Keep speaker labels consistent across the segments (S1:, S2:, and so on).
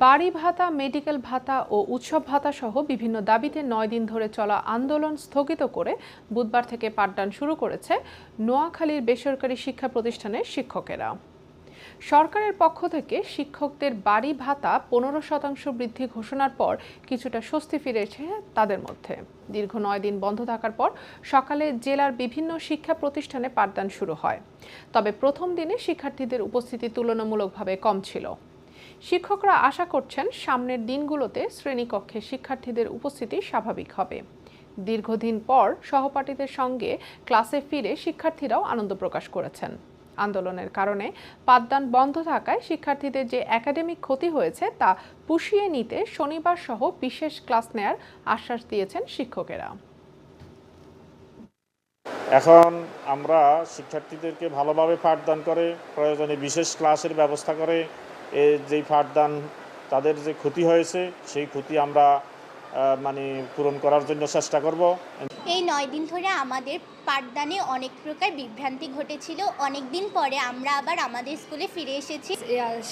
S1: বাড়ি ভাতা, মেডিকেল ভাতা ও উৎসব ভাতা সহ বিভিন্ন দাবিতে নয় দিন ধরে চলা আন্দোলন স্থগিত করে বুধবার থেকে পাঠদান শুরু করেছে নোয়াখালীর বেসরকারি শিক্ষা প্রতিষ্ঠানের শিক্ষকেরা। সরকারের পক্ষ থেকে শিক্ষকদের বাড়ি ভাতা পনেরো শতাংশ বৃদ্ধি ঘোষণার পর কিছুটা স্বস্তি ফিরেছে তাদের মধ্যে। দীর্ঘ নয় দিন বন্ধ থাকার পর সকালে জেলার বিভিন্ন শিক্ষা প্রতিষ্ঠানে পাঠদান শুরু হয়। তবে প্রথম দিনে শিক্ষার্থীদের উপস্থিতি তুলনামূলকভাবে কম ছিল। শিক্ষকরা আশা করছেন সামনের দিনগুলোতে শ্রেণীকক্ষে শিক্ষার্থীদের উপস্থিতি স্বাভাবিক হবে। দীর্ঘদিন পর সহপাঠীদের সঙ্গে ক্লাসে ফিরে শিক্ষার্থীরাও আনন্দ প্রকাশ করেছেন। আন্দোলনের কারণে পাঠদান বন্ধ থাকায় শিক্ষার্থীদের যে একাডেমিক ক্ষতি হয়েছে তা পুষিয়ে নিতে শনিবার সহ বিশেষ ক্লাস নেয়ার আশ্বাস দিয়েছেন শিক্ষকেরা।
S2: এখন আমরা শিক্ষার্থীদেরকে ভালোভাবে পাঠদান করে, প্রয়োজনে বিশেষ ক্লাসের ব্যবস্থা করে যেই পাঠদান তাদের যে ক্ষতি হয়েছে সেই ক্ষতি আমরা মানে পূরণ করার জন্য চেষ্টা করব।
S3: এই নয় দিন ধরে আমাদের পাঠদানে অনেক প্রকার বিভ্রান্তি ঘটেছিল। অনেক দিন পরে আমরা আবার আমাদের স্কুলে ফিরে এসেছি।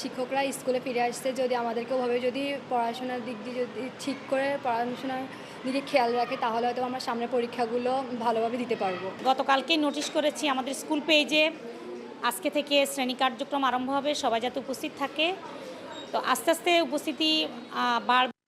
S4: শিক্ষকরা স্কুলে ফিরে আসছে যদি আমাদেরকে ওভাবে যদি পড়াশোনার দিক দিয়ে যদি ঠিক করে পড়াশোনার দিকে খেয়াল রাখে তাহলে হয়তো আমরা সামনের পরীক্ষাগুলো ভালোভাবে দিতে পারব।
S5: গতকালকেই নোটিশ করেছি আমাদের স্কুল পেজে আজকে থেকে শ্রেণি কার্যক্রম আরম্ভ হবে, সবাই যাতে উপস্থিত থাকে। তো আস্তে আস্তে উপস্থিতি বাড়বে।